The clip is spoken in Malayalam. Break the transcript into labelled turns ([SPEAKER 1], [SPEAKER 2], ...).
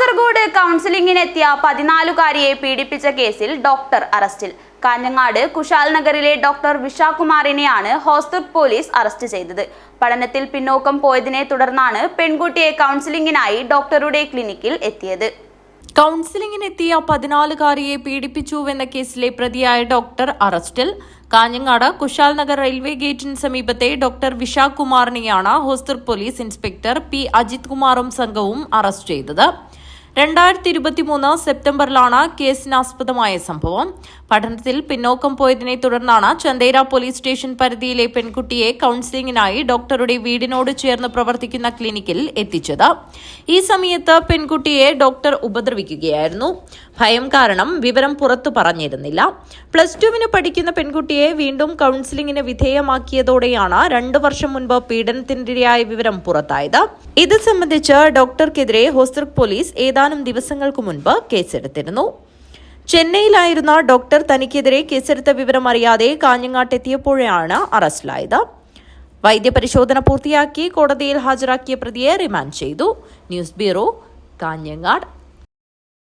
[SPEAKER 1] കാസർഗോഡ് കൗൺസിലിംഗിനെത്തിയ പതിനാലുകാരിയെ പീഡിപ്പിച്ച കേസിൽ ഡോക്ടർ അറസ്റ്റിൽ. കാഞ്ഞങ്ങാട് കുശാൽ നഗറിലെ ഡോക്ടർ വിഷാകുമാറിനെയാണ് ഹോസ്തുക് പോലീസ് അറസ്റ്റ് ചെയ്തത്. പഠനത്തിൽ പിന്നോക്കം പോയതിനെ തുടർന്നാണ് പെൺകുട്ടിയെ കൗൺസിലിംഗിനായി ഡോക്ടറുടെ ക്ലിനിക്കിൽ എത്തിയത്.
[SPEAKER 2] കൗൺസിലിംഗിനെത്തിയ പതിനാലുകാരിയെ പീഡിപ്പിച്ചുവെന്ന കേസിലെ പ്രതിയായ ഡോക്ടർ അറസ്റ്റിൽ. കാഞ്ഞങ്ങാട് കുശാൽ നഗർ റെയിൽവേ ഗേറ്റിന് സമീപത്തെ ഡോക്ടർ വിശാഖ് കുമാറിനെയാണ് ഹോസ്റ്റർ പോലീസ് ഇൻസ്പെക്ടർ പി. അജിത് കുമാറും സംഘവും അറസ്റ്റ് ചെയ്തത്. രണ്ടായിരത്തി ഇരുപത്തി മൂന്ന് സെപ്റ്റംബറിലാണ് കേസിനാസ്പദമായ സംഭവം. പഠനത്തിൽ പിന്നോക്കം പോയതിനെ തുടർന്നാണ് ചന്തേര പോലീസ് സ്റ്റേഷൻ പരിധിയിലെ പെൺകുട്ടിയെ കൌൺസിലിംഗിനായി ഡോക്ടറുടെ വീടിനോട് ചേർന്ന് പ്രവർത്തിക്കുന്ന ക്ലിനിക്കിൽ എത്തിച്ചത്. ഈ സമയത്ത് പെൺകുട്ടിയെ ഡോക്ടർ ഉപദ്രവിക്കുകയായിരുന്നു. ഭയം കാരണം വിവരം പുറത്തു പറഞ്ഞിരുന്നില്ല. പ്ലസ് ടുവിന് പഠിക്കുന്ന പെൺകുട്ടിയെ വീണ്ടും കൌൺസിലിംഗിന് വിധേയമാക്കിയതോടെയാണ് രണ്ടു വർഷം മുൻപ് പീഡനത്തിനിരയായ വിവരം പുറത്തായത്. ഇത് സംബന്ധിച്ച് ഡോക്ടർക്കെതിരെ ഹോസ്റ്റർ പോലീസ് ഏതാനും ദിവസങ്ങൾക്ക് മുൻപ് കേസെടുത്തിരുന്നു. ചെന്നൈയിലായിരുന്ന ഡോക്ടർ തനിക്കെതിരെ കേസെടുത്ത വിവരം അറിയാതെ കാഞ്ഞങ്ങാട്ടെത്തിയപ്പോഴാണ് അറസ്റ്റിലായത്. വൈദ്യപരിശോധന പൂർത്തിയാക്കി കോടതിയിൽ ഹാജരാക്കിയ പ്രതിയെ റിമാൻഡ് ചെയ്തു. News bureau Kanhangad.